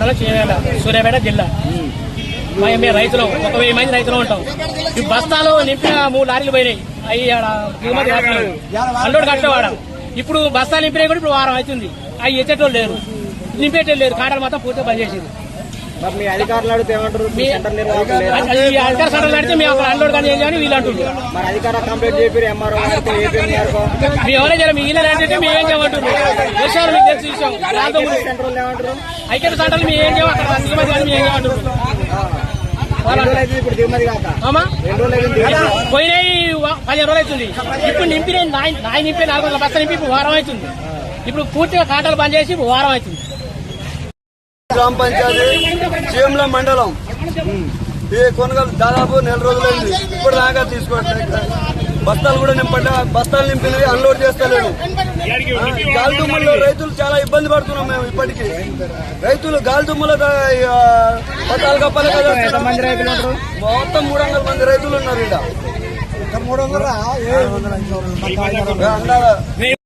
మండలం చేయాల సూర్యాపేట జిల్లా. మేము రైతులు ఒక వెయ్యి మంది రైతులు ఉంటాం. ఈ బస్తాలు నింపిన మూడు లారీలు పోయినాయి. అవి ఆడ దిగుమతి అల్లుడు కట్టేవాడ. ఇప్పుడు బస్తాలు నింపినాయి కూడా ఇప్పుడు వారం అవుతుంది. అవి ఎచ్చేటోళ్ళు లేరు. నింపేటోళ్ళు లేరు. కాటలు మాత్రం పూర్తిగా పనిచేసింది మరి మీ అధికారులు అడిగితే ఏమంటారు? మీ మీ- సెంటర్ నిర్వాహకులు లేరా? ఈ అధికార సంఘటనలు నడితే మేము అక్కడ అన్లోడ్ కానీ చేయాలని వీళ్ళు అంటున్నారు మరి అధికార కంప్లైంట్ చెప్పారు ఎంఆర్ఓ గారికి ఏపీఎం గారికి మీ ఎవరైనా చేయాలి మీ ఇల్లు అంటే మేము ఏం చేయమంటున్నారు విషయాలు మీకు తెలిసి విషయం. దాంతో సెంటర్ వాళ్ళు ఏమంటారు? ఐక్యత సంఘటనలు మేము ఏం చేయం అక్కడ దిగుమతి కానీ మేము ఏం చేయమంటున్నారు రెండు రోజులు అయితే ఇప్పుడు దిగుమతి కాక. అమ్మా? రెండు రోజులు అయితే దిగుమతి పోయినాయి వ- పదిహేను రోజులు అవుతుంది. ఇప్పుడు నింపిన నాయ నాయ నింపి నాలుగు వందల బస్తా నింపి ఇప్పుడు వారం అవుతుంది. ఇప్పుడు పూర్తిగా కాంటాలు బంద్ చేసి ఇప్పుడు వారం అవుతుంది. గ్రామ పంచాయతీ చీమల మండలం. ఈ కొనుగోలు దాదాపు నెల రోజులైంది. ఇప్పుడు దాకా తీసుకోవట్లేదు. బస్తాలు కూడా నింపండి బస్తాలు నింపినవి అన్లోడ్ చేస్తలేడు గాలి దుమ్ముల్లో రైతులు చాలా ఇబ్బంది పడుతున్నాం మేము ఇప్పటికీ. రైతులు గాలి దుమ్ముల పట్టాలు కప్పాలి కదా. మొత్తం మూడు వందల మంది రైతులు ఉన్నారు ఇక్కడ మూడు వందల?